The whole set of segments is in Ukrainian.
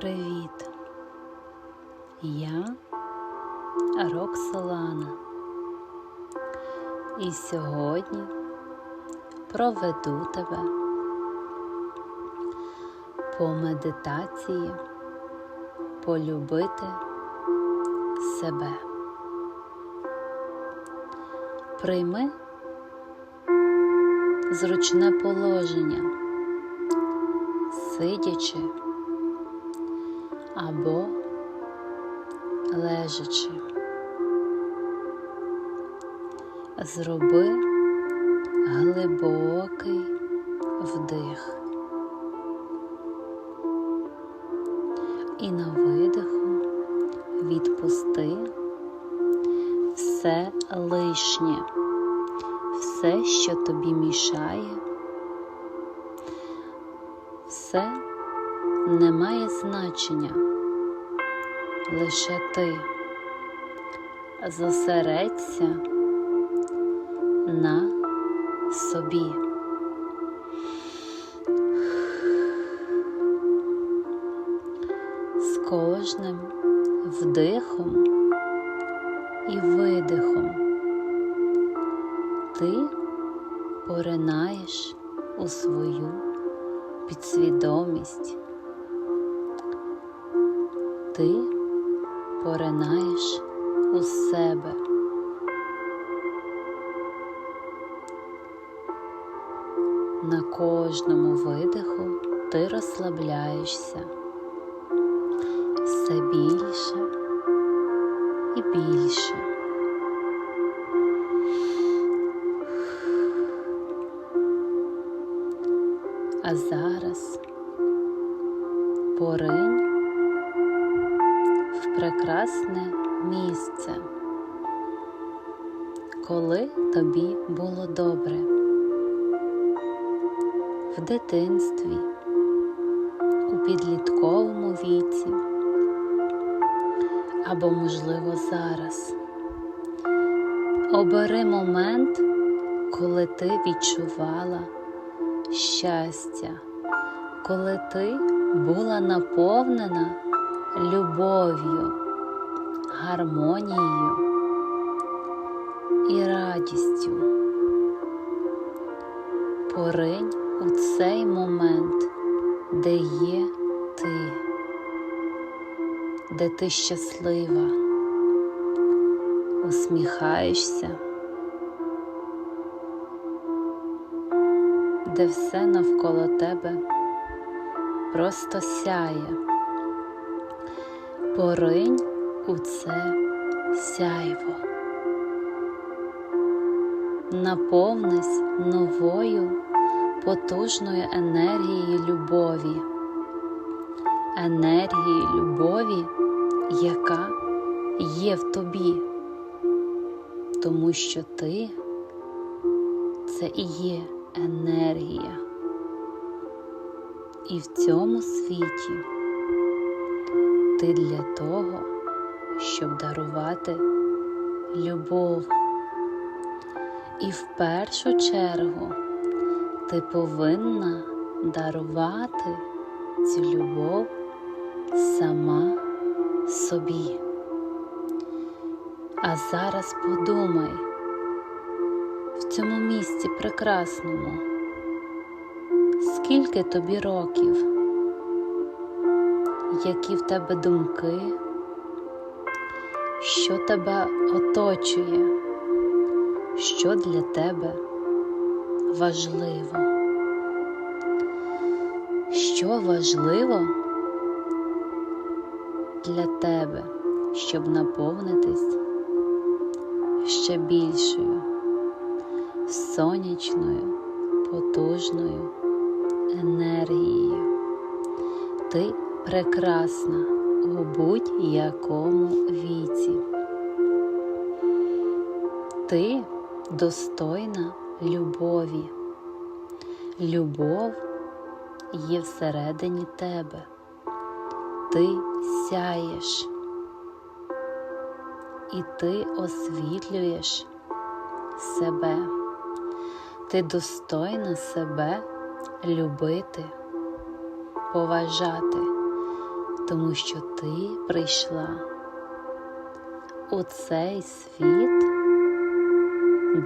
Привіт! Я Роксолана. І сьогодні проведу тебе по медитації полюбити себе. Прийми зручне положення, сидячи або лежачи. Зроби глибокий вдих. І на видиху відпусти все лишнє, все, що тобі мішає, все не має значення, лише ти зосередься на собі. З кожним вдихом і видихом ти поринаєш у свою підсвідомість. Ти поринаєш у себе. На кожному видиху ти розслабляєшся все більше і більше. А зараз поринь прекрасне місце, коли тобі було добре в дитинстві, у підлітковому віці або, можливо, зараз. Обери момент, коли ти відчувала щастя, коли ти була наповнена любов'ю, гармонією і радістю. Поринь у цей момент, де є ти, де ти щаслива, усміхаєшся, де все навколо тебе просто сяє. Поринь у це сяйво. Наповнись новою потужною енергією любові, енергією любові, яка є в тобі, тому що ти це і є енергія. І в цьому світі ти для того, щоб дарувати любов. І в першу чергу ти повинна дарувати цю любов сама собі. А зараз подумай в цьому місці прекрасному, скільки тобі років, які в тебе думки, що тебе оточує, що для тебе важливо. Що важливо для тебе, щоб наповнитись ще більшою, сонячною, потужною енергією. Ти прекрасна у будь-якому віці. Ти достойна любові. Любов є всередині тебе. Ти сяєш і ти освітлюєш себе. Ти достойна себе любити, поважати. Тому що ти прийшла у цей світ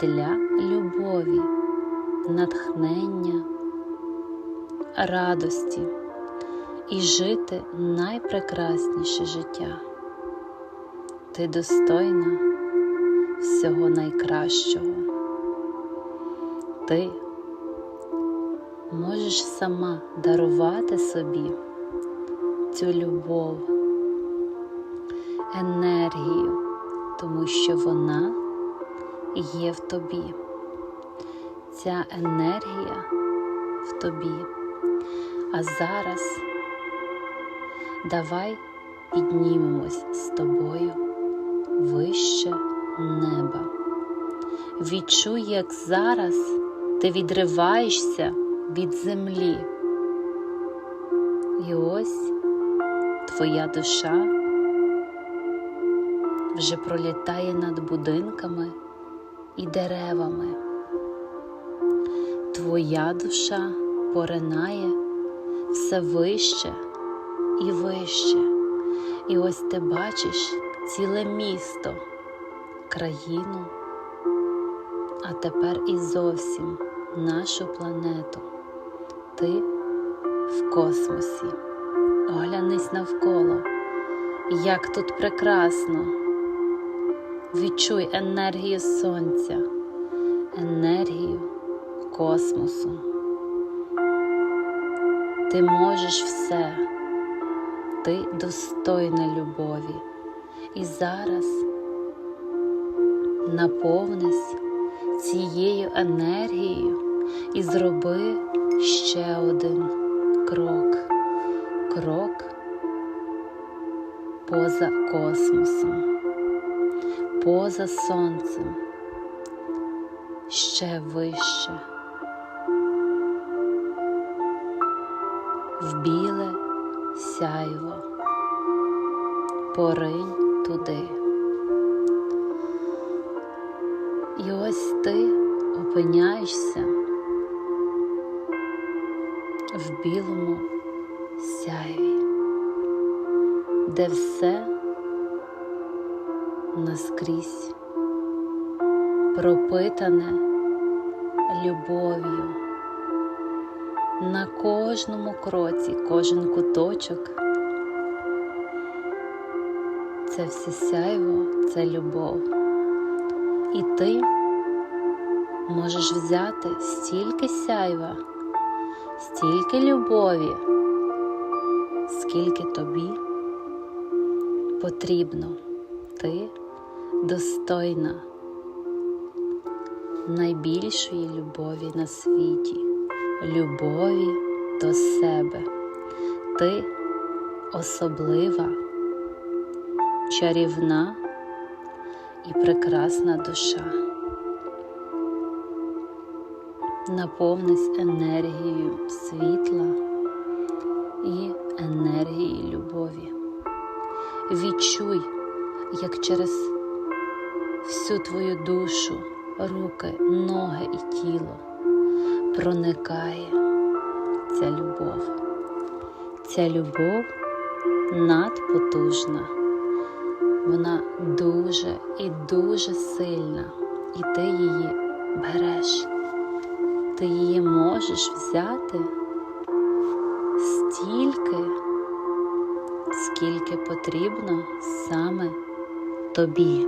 для любові, натхнення, радості і жити найпрекрасніше життя. Ти достойна всього найкращого. Ти можеш сама дарувати собі цю любов, енергію, тому що вона є в тобі. Ця енергія в тобі. А зараз давай піднімемось з тобою вище неба. Відчуй, як зараз ти відриваєшся від землі. І ось твоя душа вже пролітає над будинками і деревами. Твоя душа поринає все вище і вище. І ось ти бачиш ціле місто, країну, а тепер і зовсім нашу планету. Ти в космосі. Оглянись навколо, як тут прекрасно. Відчуй енергію сонця, енергію космосу. Ти можеш все, ти достойна любові. І зараз наповнись цією енергією і зроби ще один крок, крок поза космосом, поза сонцем, ще вище, в біле сяйво, поринь туди. І ось ти опиняєшся в білому сяйві, де все наскрізь пропитане любов'ю. На кожному кроці, кожен куточок. Це все сяйво, це любов. І ти можеш взяти стільки сяйва, стільки любові, скільки тобі потрібно. Ти достойна найбільшої любові на світі, любові до себе. Ти особлива, чарівна і прекрасна душа. Наповнись енергією світла і енергією любові. Відчуй, як через всю твою душу, руки, ноги і тіло проникає ця любов. Ця любов надпотужна. Вона дуже і дуже сильна, і ти її береш. Ти її можеш взяти стільки, скільки потрібно саме тобі.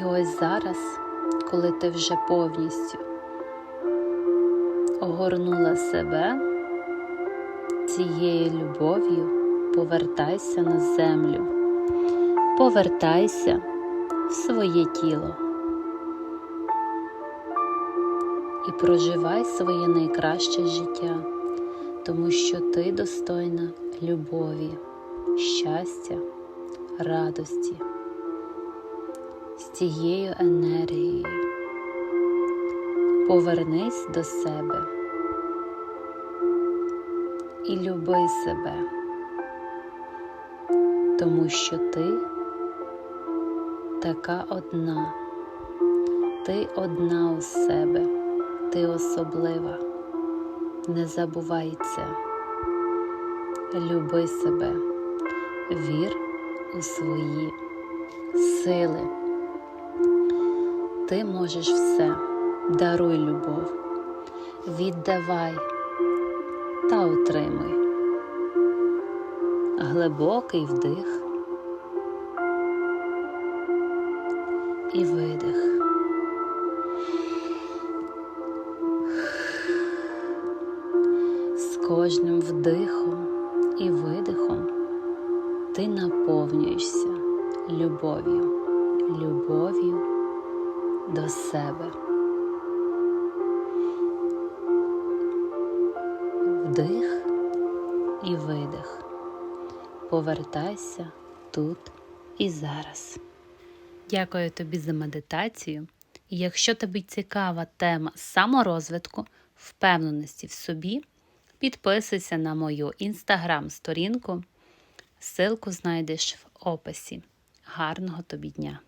І ось зараз, коли ти вже повністю огорнула себе цією любов'ю, повертайся на землю, повертайся в своє тіло і проживай своє найкраще життя, тому що ти достойна любові, щастя, радості. З цією енергією повернись до себе і люби себе, тому що ти така одна, Ти одна у себе, ти особлива. Не забувай це. Люби себе, вір у свої сили. Ти можеш все, даруй любов, віддавай та отримуй. Глибокий вдих і видих. Кожним вдихом і видихом ти наповнюєшся любов'ю, любов'ю до себе. Вдих і видих. Повертайся тут і зараз. Дякую тобі за медитацію. І якщо тобі цікава тема саморозвитку, впевненості в собі, підписуйся на мою інстаграм-сторінку. Силку знайдеш в описі. Гарного тобі дня!